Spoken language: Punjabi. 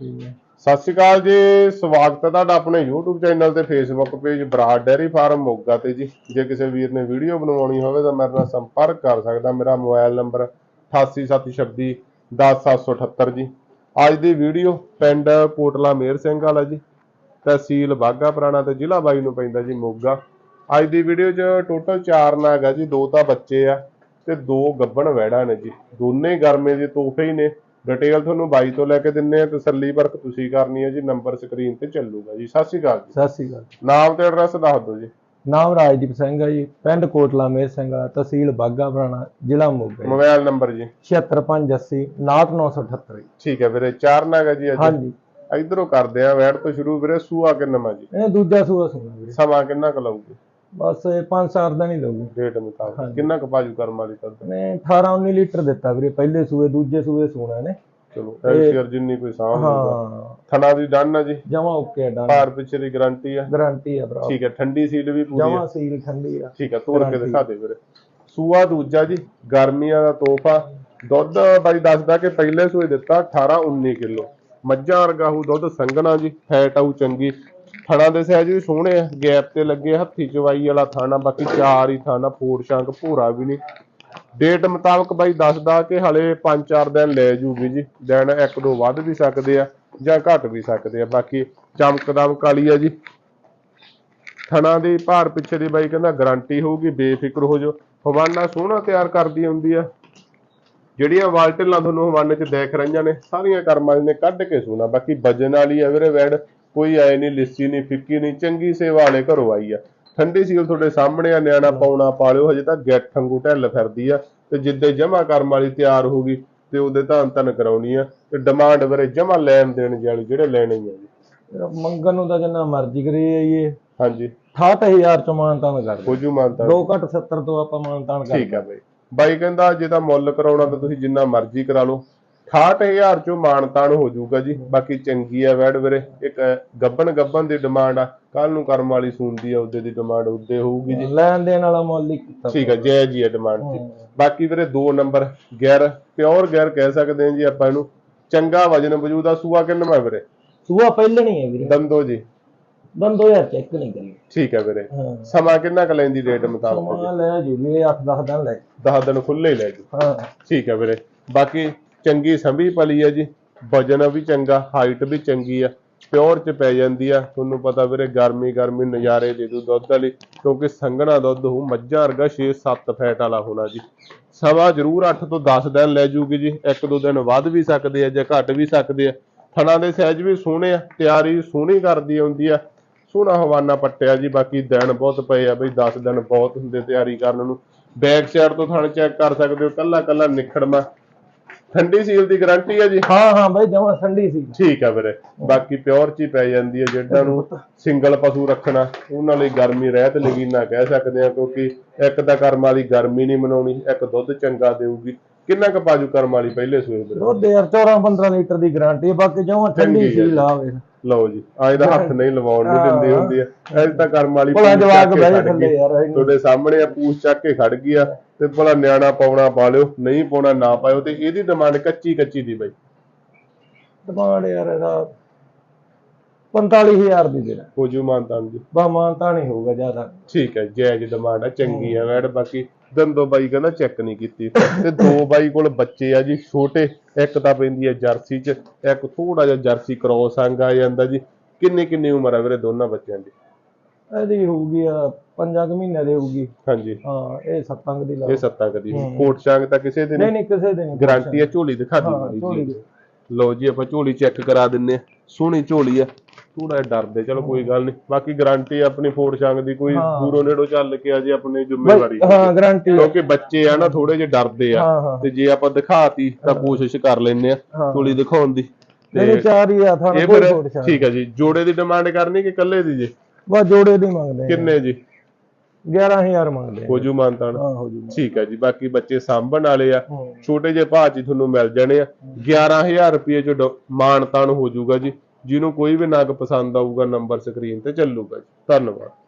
ਠੀਕ ਹੈ। ਸਤਿ ਸ਼੍ਰੀ ਅਕਾਲ ਜੀ, ਸਵਾਗਤ ਹੈ ਤੁਹਾਡਾ ਆਪਣੇ YouTube ਚੈਨਲ ਤੇ Facebook page Brar dairy farm Moga ਤੇ ਜੀ। ਜੇ ਕਿਸੇ ਵੀਰ ਨੇ ਵੀਡੀਓ ਬਣਵਾਉਣੀ ਹੋਵੇ ਤਾਂ ਮੇਰੇ ਨਾਲ ਸੰਪਰਕ ਕਰ ਸਕਦਾ। ਮੇਰਾ ਮੋਬਾਈਲ ਨੰਬਰ 8876 10778 ਜੀ। ਅੱਜ ਦੀ ਵੀਡੀਓ ਪਿੰਡ ਕੋਟਲਾ ਮੇਰ ਸਿੰਘ ਵਾਲਾ ਜੀ। ਤਹਿਸੀਲ ਬਾਗਾ ਪੁਰਾਣਾ ਤੇ ਜ਼ਿਲ੍ਹਾ ਬਾਈ ਨੂੰ ਪੈਂਦਾ ਜੀ ਮੋਗਾ। ਅੱਜ ਦੀ ਵੀਡੀਓ 'ਚ ਟੋਟਲ 4 ਨਾਗ ਆ ਜੀ, ਦੋ ਤਾਂ ਬੱਚੇ ਆ ਤੇ ਦੋ ਗੱਬਣ ਵੈੜਾ ਨੇ ਜੀ। ਦੋਨੇ ਗਰਮੇ ਦੇ ਤੋਹਫੇ ਹੀ ਨੇ। ਡਿਟੇਲ ਤੁਹਾਨੂੰ ਬਾਈ ਤੋਂ ਲੈ ਕੇ ਦਿੰਨੇ ਆ ਤਸੱਲੀ ਪਰਖ ਤੁਸੀਂ ਕਰਨੀ ਹੈ ਜੀ ਨੰਬਰ ਸਕਰੀਨ ਤੇ ਚੱਲੂਗਾ ਜੀ। ਸਤਿ ਸ਼੍ਰੀ ਅਕਾਲ ਜੀ। ਸਤਿ ਸ੍ਰੀ ਅਕਾਲ ਨਾਮ ਤੇ ਐਡਰੈਸ ਦੱਸ ਦਿਓ ਜੀ। ਨਾਮ ਰਾਜਦੀਪ ਸਿੰਘ ਹੈ ਜੀ ਪਿੰਡ ਕੋਟਲਾ ਮੇਰ ਸਿੰਘ ਤਹਿਸੀਲ ਬਾਗਾ ਪੁਰਾਣਾ ਜ਼ਿਲ੍ਹਾ ਮੋਗਾ ਜੀ। ਮੋਬਾਈਲ ਨੰਬਰ ਜੀ। 76580 99978 ਠੀਕ ਹੈ ਵੀਰੇ ਚਾਰ ਨਾਗ ਜੀ ਅੱਜ। ਹਾਂਜੀ। ਇਧਰੋਂ ਕਰਦੇ ਆ ਵੈੜ ਤੋਂ ਸ਼ੁਰੂ ਵੀਰੇ ਸੂਆ ਕਿੰਨਾ ਜੀ? ਇਹ ਦੂਜਾ ਸੂਆ ਸੁਣਾ ਵੀਰੇ। ਸਮਾਂ ਕਿੰਨਾ ਕੁ ਲਊਗੀ? ਬਸ ਇਹ 5-4 ਦਿਨ ਹੀ ਦਊਗੀ। ਡੇਟ ਮੁਤਾਬਕ। ਹਾਂਜੀ। ਕਿੰਨਾ ਕੁ ਬਾਜੂ ਕਰਮ ਵਾਲੀ ਤਾਂ ਨੇ 18-19 ਲੀਟਰ ਦਿੱਤਾ ਵੀਰੇ ਪਹਿਲੇ ਸੂਏ ਦੂਜੇ ਸੂਏ ਸੂਣਾ ਨੇ। ਚਲੋ ਐਲਸੀਆਰ ਜਿੰਨੀ ਕੋਈ ਸਾਂਭ ਲਊਗਾ। ਹਾਂ। ਥਣਾ ਦੀ ਡਨ ਆ ਜੀ? ਜਮਾ ਓਕੇ ਡਨ। ਭਾਰ ਪਿੱਛੇ ਦੀ ਗਾਰੰਟੀ ਆ? ਗਾਰੰਟੀ ਆ ਭਰਾ। ਠੀਕ ਹੈ ਠੰਡੀ ਸੀਲ ਵੀ ਪੂਰੀ ਆ। ਜਮਾ ਸੀਲ ਠੰਡੀ ਆ। ਠੀਕ ਹੈ ਤੋੜ ਕੇ Guarantee। ਦਿਖਾ ਦੇ ਵੀਰੇ। ਸੂਆ ਦੂਜਾ ਜੀ ਗਰਮੀਆਂ ਦਾ ਤੋਹਫਾ। ਦੁੱਧ ਬਾਈ ਦੱਸਦਾ ਕਿ ਪਹਿਲੇ ਸੂਏ ਦਿੱਤਾ 18 19 ਕਿਲੋ। ਮੱਝਾਂ ਵਰਗਾ ਹੂ ਦੁੱਧ ਸੰਘਣਾ ਜੀ ਫੈਟ ਆਊ ਚੰਗੀ। ਥਣਾ ਦੇ ਸਹਿਜ ਵੀ ਸੋਹਣੇ ਆ, ਗੈਪ ਤੇ ਲੱਗੇ ਹੱਥੀ ਚਵਾਈ ਵਾਲਾ ਥਾਣਾ, ਬਾਕੀ ਚਾਰ ਹੀ ਥਾਣਾ ਫੋੜ ਸ਼ਾਂਕ, ਭੂਰਾ ਵੀ ਨਹੀਂ। ਡੇਟ ਮੁਤਾਬਕ ਬਾਈ ਦੱਸਦਾ ਕਿ ਹਲੇ 5-4 ਦਿਨ ਲੈ ਜੂਗੀ ਜੀ, ਦਿਨ ਇੱਕ ਦੋ ਵੱਧ ਵੀ ਸਕਦੇ ਆ ਜਾਂ ਘਟ ਵੀ ਸਕਦੇ ਆ, ਬਾਕੀ ਚਮਕਦਮ ਕਾਲੀ ਆ ਜੀ। ਥਣਾ ਦੀ ਭਾਰ ਪਿੱਛੇ ਦੀ ਬਾਈ ਕਹਿੰਦਾ ਗਾਰੰਟੀ ਹੋਊਗੀ, ਬੇਫਿਕਰ ਹੋ ਜਾਓ। ਹਵਾਨਾ ਸੋਹਣਾ ਤਿਆਰ ਕਰਦੀ ਹੁੰਦੀ ਆ। ਜਿਹੜੀਆਂ ਵਾਲਟਲਾਂ ਤੁਹਾਨੂੰ ਹਵਾਨੇ 'ਚ ਦੇਖ ਰਹੀਆਂ ਨੇ, ਸਾਰੀਆਂ ਕਰਮਾਂ ਨੇ ਕੱਢ ਕੇ ਸੋਨਾ ਬਾਕੀ ਵਜਨ ਵਾਲੀ ਆ ਵੀਰੇ ਵੈੜ। ਕੋਈ ਆਏ ਨਹੀਂ ਲਿੱਸੀ ਨਹੀਂ ਫਿੱਕੀ ਨਹੀਂ ਚੰਗੀ ਸੇਵਾ ਵਾਲੇ ਘਰੋਂ ਆਈ ਆ। ਠੰਡੀ ਸੀਲ ਤੁਹਾਡੇ ਸਾਹਮਣੇ ਆ ਨਿਆਣਾ ਪਾਉਣਾ ਪਾਲਿਓ ਹਜੇ ਤਾਂ ਗੱਠ ਵਾਂਗੂ ਢਿੱਲ ਫਿਰਦੀ ਆ। ਤੇ ਜਿੱਦੇ ਜਮਾ ਕਰਮ ਵਾਲੀ ਤਿਆਰ ਹੋਊਗੀ ਤੇ ਉਹਦੇ ਧੰਨ ਧੰਨ ਕਰਾਉਣੀ ਆ ਤੇ ਡਿਮਾਂਡ ਵੀਰੇ ਜਮਾ ਲੈਣ ਦੇਣ ਵਾਲੀ ਜਿਹੜੇ ਲੈਣੇ ਹੀ ਆ ਜੀ। ਮੰਗਣ ਨੂੰ ਤਾਂ ਜਿੰਨਾ ਮਰਜ਼ੀ ਕਰੀ ਜਾਈਏ ਹਾਂਜੀ। 68000 ਚ ਮਾਨਤਾਨ ਕਰ ਦੇ ਖੋਜੂ ਮਾਨਤਾ ਦੋ ਘੱਟ 70 ਤੋਂ ਆਪਾਂ ਮਾਨਤਾਨ ਕਰ ਠੀਕ ਆ ਬਈ। ਬਾਈ ਕਹਿੰਦਾ ਜੇ ਤਾਂ ਮੁੱਲ ਕਰਾਉਣਾ ਤਾਂ ਤੁਸੀਂ ਜਿੰਨਾ ਮਰਜ਼ੀ ਕਰਾ ਲਓ। 68000 ਚੋਂ ਮਾਨਤਾਨ ਹੋ ਜਾਊਗਾ ਜੀ। ਬਾਕੀ ਚੰਗੀ ਆ ਵੈੜ ਵੀਰੇ। ਇੱਕ ਗੱਬਨ ਗੱਬਨ ਦੀ ਡਿਮਾਂਡ ਆ। ਕੱਲ ਨੂੰ ਕਰਮ ਵਾਲੀ ਸੁਣਦੀ ਆ ਉਹਦੇ ਦੀ ਡਿਮਾਂਡ ਉਹਦੇ ਹੋਊਗੀ ਜੀ। ਲੈਣ ਦੇਣ ਵਾਲਾ ਮੁੱਲ ਹੀ ਕੀਤਾ ਠੀਕ ਆ ਜੈ ਜੀ ਆ ਡਿਮਾਂਡ ਤੇ। ਬਾਕੀ ਵੀਰੇ ਦੋ ਨੰਬਰ ਗੈਰ ਪਿਓਰ ਗੈਰ ਕਹਿ ਸਕਦੇ ਆ ਜੀ ਆਪਾਂ ਇਹਨੂੰ। ਚੰਗਾ ਵਜਨ ਵਜੂਦ ਆ ਸੂਆ ਕਿੰਨਾ ਵੀਰੇ? ਸੂਆ ਪਹਿਲਣੀ ਹੈ ਵੀਰੇ। ਦੰਦੋ ਜੀ। ਦੰਦੋ ਯਾਰ ਚੈੱਕ ਨਹੀਂ ਕਰੀ। ਠੀਕ ਆ ਵੀਰੇ। ਹਾਂ। ਸਮਾਂ ਕਿੰਨਾ ਕੁ ਲੈਂਦੀ ਰੇਟ ਮੁਤਾਬਕ ਸਮਾਂ ਲੈ ਜੂ ਵੀ 8-10 ਦਿਨ ਲੈ 10 ਦਿਨ ਖੁੱਲੇ ਹੀ ਲੈ ਜੀ ਹਾਂ। ਠੀਕ ਹੈ ਵੀਰੇ। ਬਾਕੀ ਚੰਗੀ ਸੰਭੀ ਪਲੀ ਹੈ ਜੀ। ਵਜਨ ਵੀ ਚੰਗਾ ਹਾਈਟ ਵੀ ਚੰਗੀ ਆ। ਪਿਓਰ ਚ ਪੈ ਜਾਂਦੀ ਆ। ਤੁਹਾਨੂੰ ਪਤਾ ਵੀਰੇ, ਗਰਮੀ ਗਰਮੀ ਨਜ਼ਾਰੇ ਦੇ ਦੂ ਦੁੱਧ ਵਾਲੀ, ਕਿਉਂਕਿ ਸੰਘਣਾ ਦੁੱਧ ਹੋ ਮੱਝਾਂ ਵਰਗਾ 6-7 ਫੈਟ ਵਾਲਾ ਹੋਣਾ ਜੀ। ਸਵਾ ਜ਼ਰੂਰ 8 ਤੋਂ 10 ਦਿਨ ਲੈ ਜੂਗੀ ਜੀ। ਇੱਕ ਦੋ ਦਿਨ ਵੱਧ ਵੀ ਸਕਦੇ ਆ ਜਾਂ ਘਟ ਵੀ ਸਕਦੇ ਆ। ਥਣਾ ਦੇ ਸਾਈਜ਼ ਵੀ ਸੋਹਣੇ ਆ, ਤਿਆਰੀ ਸੋਹਣੀ ਕਰਦੀ ਆਉਂਦੀ ਆ। ਸੋਹਣਾ ਹਵਾਨਾ ਪੱਟਿਆ ਜੀ, ਬਾਕੀ ਦਿਨ ਬਹੁਤ ਪਏ ਆ ਬਈ 10 ਦਿਨ ਬਹੁਤ ਹੁੰਦੇ ਤਿਆਰੀ ਕਰਨ ਨੂੰ। ਬੈਕ ਸਾਈਡ ਤੋਂ ਥਣ ਚੈੱਕ ਕਰ ਸਕਦੇ ਹੋ, ਕੱਲਾ ਕੱਲਾ ਨਿਖੜਮਾ। ਠੰਡੀ ਸੀਲ ਦੀ ਗਾਰੰਟੀ ਹੈ ਜੀ? ਹਾਂ ਹਾਂ ਬਾਈ ਜਮਾ ਠੰਡੀ ਸੀ। ਠੀਕ ਹੈ ਵੀਰੇ। ਬਾਕੀ ਪਿਓਰ ਚ ਹੀ ਪੈ ਜਾਂਦੀ ਹੈ ਜਿਹੜਾ ਨੂੰ ਸਿੰਗਲ ਪਸ਼ੂ ਰੱਖਣਾ। ਉਹਨਾਂ ਲਈ ਗਰਮੀ ਰਹਿਤ ਲਗੀਨਾ ਕਹਿ ਸਕਦੇ ਆ ਕਿਉਂਕਿ ਇੱਕ ਤਾਂ ਕਰਮ ਵਾਲੀ ਗਰਮੀ ਨਹੀਂ ਮਨਾਉਣੀ ਇੱਕ ਦੁੱਧ ਚੰਗਾ ਦੇਊਗੀ। ਕਿੰਨਾ ਕੁ ਪਾਜੂ ਕਰਮ ਵਾਲੀ ਪਹਿਲੇ ਸੂਏ ਵੀਰੇ? ਦੁੱਧ ਯਾਰ 14-15 ਲੀਟਰ ਦੀ ਗਾਰੰਟੀ ਹੈ ਬਾਕੀ ਜਮਾ ਠੰਡੀ ਚੰਗੀ ਸੀ ਹੈ। ਲਾਵੇ ਲਓ ਜੀ ਅੱਜ ਦਾ ਹੱਥ ਨਹੀਂ ਲਵਾਉਣ ਨਹੀਂ ਦਿੰਦੀ ਹੁੰਦੀ ਹੈ ਐਜ ਤਾਂ ਕਰਮ ਵਾਲੀ ਭਲਾ ਜਵਾਕ ਬਹਿ ਜਾ ਥੱਲੇ। ਯਾਰ। ਤੁਹਾਡੇ ਸਾਹਮਣੇ ਆ ਪੂਛ ਚੱਕ ਕੇ ਖੜ ਗਈ ਆ ਤੇ ਭਲਾ ਨਿਆਣਾ ਪਾਉਣਾ ਪਾ ਲਿਓ ਨਹੀਂ ਪਾਉਣਾ ਨਾ ਪਾਇਓ ਤੇ ਇਹਦੀ ਡਿਮਾਂਡ ਕੱਚੀ ਕੱਚੀ ਦੀ ਬਈ। ਡਿਮਾਂਡ ਯਾਰ ਇਹਦਾ 45000 ਦੀ ਦੇਣਾ। ਹੋਜੂ ਮਾਨਤਾਨ ਜੀ। ਬਾ ਮਾਨਤਾ ਨਹੀਂ ਹੋਊਗਾ ਜ਼ਿਆਦਾ। ਠੀਕ ਹੈ ਜਾਇਜ਼ ਡਿਮਾਂਡ ਆ ਚੰਗੀ ਆ ਵੈੜ ਬਾਕੀ। ਦੰਦੋ ਬਾਈ ਕਹਿੰਦਾ ਚੈੱਕ ਨਹੀਂ ਕੀਤੀ। ਤੇ ਦੋ ਬਾਈ ਕੋਲ ਬੱਚੇ ਆ ਜੀ ਛੋਟੇ ਇੱਕ ਤਾਂ ਪੈਂਦੀ ਆ ਜਰਸੀ ਚ ਇੱਕ ਥੋੜਾ ਜਿਹਾ ਜਰਸੀ ਕ੍ਰੋਸ ਅੰਗ ਆ ਜਾਂਦਾ ਜੀ। ਕਿੰਨੀ ਕਿੰਨੀ ਉਮਰ ਆ ਵੀਰੇ ਦੋਨਾਂ ਬੱਚਿਆਂ ਦੀ? ਇਹਦੀ ਹੋਊਗੀ ਆ ਪੰਜਾਂ ਕੁ ਮਹੀਨੇ ਦੀ ਹੋਊਗੀ। ਹਾਂਜੀ। ਹਾਂ ਇਹ ਸੱਤਾਂ ਦੀ ਲਾ ਇਹ ਸੱਤਾਂ ਹੂੰ। ਕੋਟ ਸ਼ਾਂਗ ਤਾਂ ਕਿਸੇ ਦੇ ਨਹੀਂ ਨਹੀਂ। ਕਿਸੇ ਦੇ ਨਹੀਂ ਗਾਰੰਟੀ ਆ ਝੋਲੀ ਦਿਖਾ ਦਿਓ ਹਾਂ ਜੀ ਦੀ। ਲਓ ਜੀ ਆਪਾਂ ਝੋਲੀ ਚੈੱਕ ਕਰਾ ਦਿੰਨੇ ਆ। ਸੋਹਣੀ ਝੋਲੀ ਆ। ਥੋੜਾ ਡਰਦੇ ਚਲੋ ਕੋਈ ਗੱਲ ਨਹੀਂ ਬਾਕੀ ਗਾਰੰਟੀ ਆਪਣੀ ਫੋੜ ਸ਼ਾਂਗ ਦੀ ਕੋਈ ਹਾਂ। ਦੂਰੋਂ ਨੇੜੋਂ ਚੱਲ ਕੇ ਆ ਜੇ ਆਪਣੀ ਜ਼ਿੰਮੇਵਾਰੀ। ਹਾਂ ਗਾਰੰਟੀ ਕਿਉਂਕਿ ਬੱਚੇ ਆ ਨਾ ਥੋੜੇ ਜਿਹੇ ਡਰਦੇ ਆ। ਹਾਂ ਹਾਂ। ਤੇ ਜੇ ਆਪਾਂ ਦਿਖਾਤੀ ਤਾਂ ਕੋਸ਼ਿਸ਼ ਕਰ ਲੈਨੇ ਆ ਹਾਂ। ਦਿਖਾਉਣ ਦੀ। ਨਹੀਂ ਚਾਰ ਹੀ ਆ ਇਹ ਕੋਈ ਫਿਰ ਛੋਟ ਛਾਟ ਠੀਕ ਹੈ ਜੀ। ਜੋੜੇ ਦੀ ਡਿਮਾਂਡ ਕਰਨੀ ਕਿ ਇਕੱਲੇ ਦੀ ਜੀ? ਬਸ ਜੋੜੇ ਦੀ ਮੰਗਦੇ ਆ। ਕਿੰਨੇ ਜੀ? 11000 ਮੰਗਦੇ ਆ। ਹੋਜੂ ਮਾਨਤਾਨ ਹਾਂ ਹੋ ਜੂ ਠੀਕ ਹੈ ਜੀ। ਬਾਕੀ ਬੱਚੇ ਸਾਂਭਣ ਵਾਲੇ ਆ। ਛੋਟੇ ਜਿਹੇ ਭਾਅ 'ਚ ਹੀ ਤੁਹਾਨੂੰ ਮਿਲ ਜਾਣੇ ਆ। 11000 ਰੁਪਏ ਚ ਡ- ਮਾਨਤਾਨ ਹੋ ਜਾਊਗਾ ਜੀ। ਜਿਹਨੂੰ ਕੋਈ ਵੀ ਨਗ ਪਸੰਦ ਆਊਗਾ ਨੰਬਰ ਸਕਰੀਨ ਤੇ ਚੱਲੂਗਾ ਜੀ। ਧੰਨਵਾਦ।